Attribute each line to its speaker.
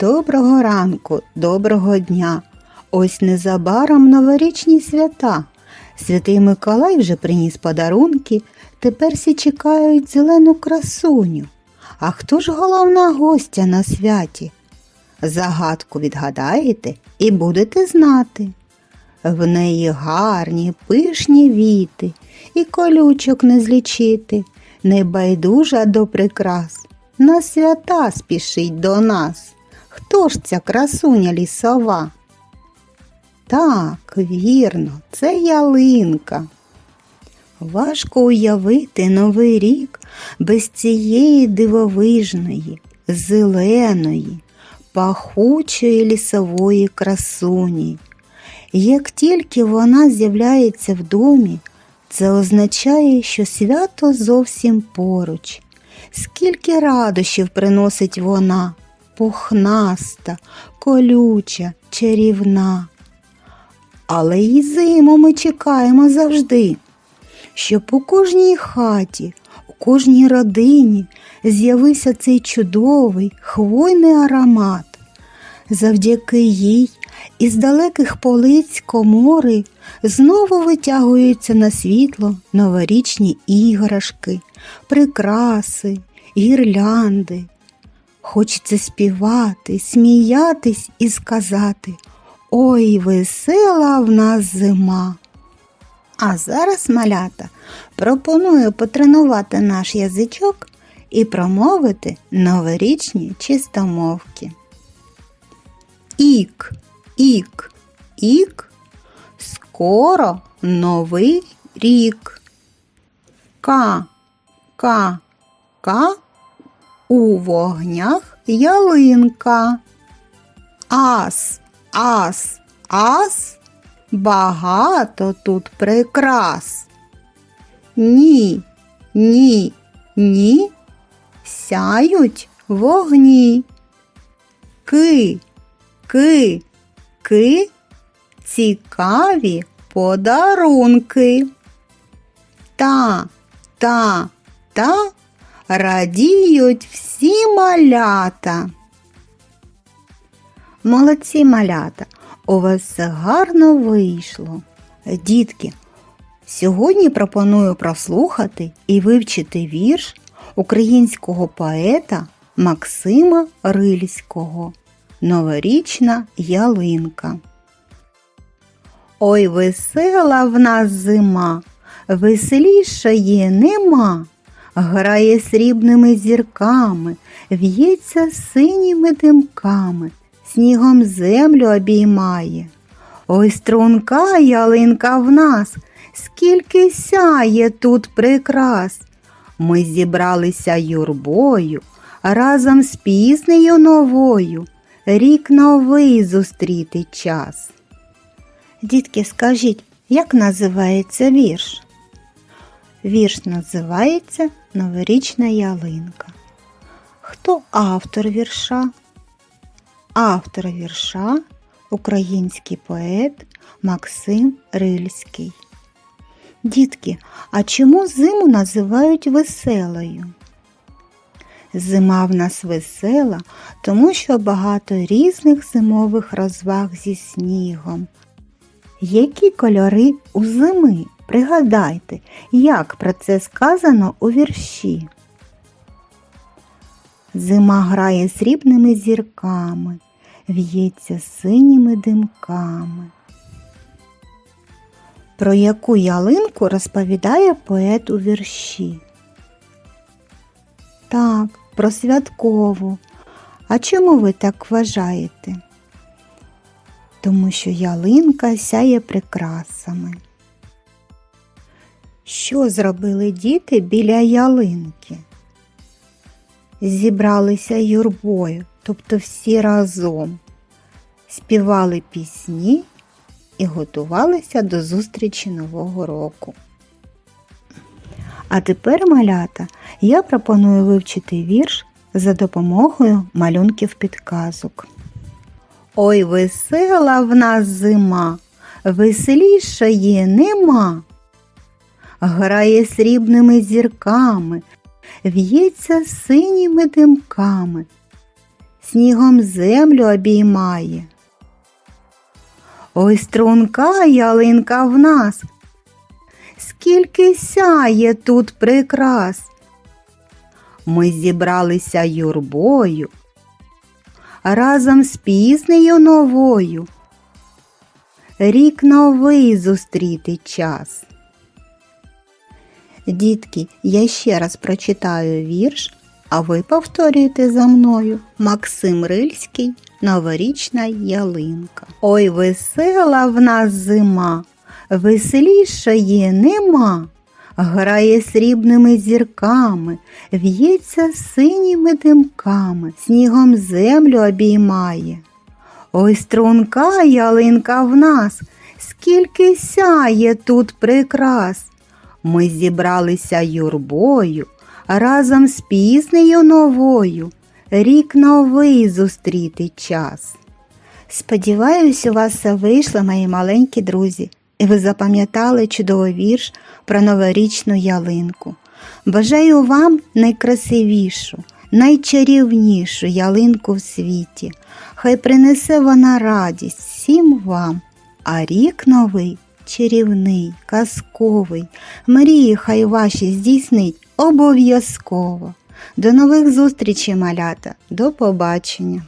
Speaker 1: Доброго ранку, доброго дня. Ось незабаром новорічні свята. Святий Миколай вже приніс подарунки, тепер всі чекають зелену красуню. А хто ж головна гостя на святі? Загадку відгадаєте і будете знати. В неї гарні, пишні віти, і колючок не злічити, небайдужа до прикрас. На свята спішить до нас. Хто ж ця красуня лісова? Так, вірно, це ялинка. Важко уявити новий рік без цієї дивовижної, зеленої, пахучої лісової красуні. Як тільки вона з'являється в домі, це означає, що свято зовсім поруч. Скільки радощів приносить вона, пухнаста, колюча, чарівна. Але й зиму ми чекаємо завжди, щоб у кожній хаті, у кожній родині з'явився цей чудовий хвойний аромат. Завдяки їй із далеких полиць комори знову витягуються на світло новорічні іграшки, прикраси, гірлянди. Хочеться співати, сміятись і сказати Ой, весела в нас зима. А зараз, малята, пропоную потренувати наш язичок і промовити новорічні чистомовки. Ік, ік, ік, скоро новий рік. Ка, ка, ка, у вогнях ялинка. Ас, ас, ас, багато тут прикрас. Ні, ні, ні, сяють вогні. Ки, ки, ки, цікаві подарунки. Та, та, та радіють всі малята. Молодці малята, у вас все гарно вийшло. Дітки, сьогодні пропоную прослухати і вивчити вірш українського поета Максима Рильського Новорічна ялинка. Ой, весела в нас зима, веселішає нема. Грає срібними зірками, в'ється синіми димками, снігом землю обіймає. Ой, струнка ялинка в нас, скільки сяє тут прикрас. Ми зібралися юрбою разом з піснею новою, рік новий зустріти час. Дітки, скажіть, як називається вірш? Вірш називається Новорічна ялинка. Хто автор вірша? Автор вірша український поет Максим Рильський. Дітки, а чому зиму називають веселою? Зима в нас весела, тому що багато різних зимових розваг зі снігом. Які кольори у зими? Пригадайте, як про це сказано у вірші. Зима грає срібними зірками, в'ється синіми димками. Про яку ялинку розповідає поет у вірші? Так, про святкову. А чому ви так вважаєте? Тому що ялинка сяє прикрасами. Що зробили діти біля ялинки? Зібралися юрбою, тобто всі разом, співали пісні і готувалися до зустрічі Нового року. А тепер, малята, я пропоную вивчити вірш за допомогою малюнків підказок. Ой, весела в нас зима, веселішає нема. Грає срібними зірками, в'ється синіми димками, снігом землю обіймає. Ой, струнка ялинка в нас, скільки сяє тут прикрас. Ми зібралися юрбою разом з піснею новою. Рік новий зустріти час. Дітки, я ще раз прочитаю вірш, а ви повторюєте за мною. Максим Рильський, Новорічна ялинка. Ой, весела в нас зима, веселішої нема. Грає срібними зірками, в'ється синіми димками, снігом землю обіймає. Ой, струнка ялинка в нас, скільки сяє тут прикрас. Ми зібралися юрбою разом з піснею новою, рік новий зустріти час. Сподіваюсь, у вас все вийшло, мої маленькі друзі, і ви запам'ятали чудовий вірш про новорічну ялинку. Бажаю вам найкрасивішу, найчарівнішу ялинку в світі. Хай принесе вона радість всім вам, а рік новий чарівний, казковий, мрії хай ваші здійснить обов'язково. До нових зустрічей, малята, до побачення!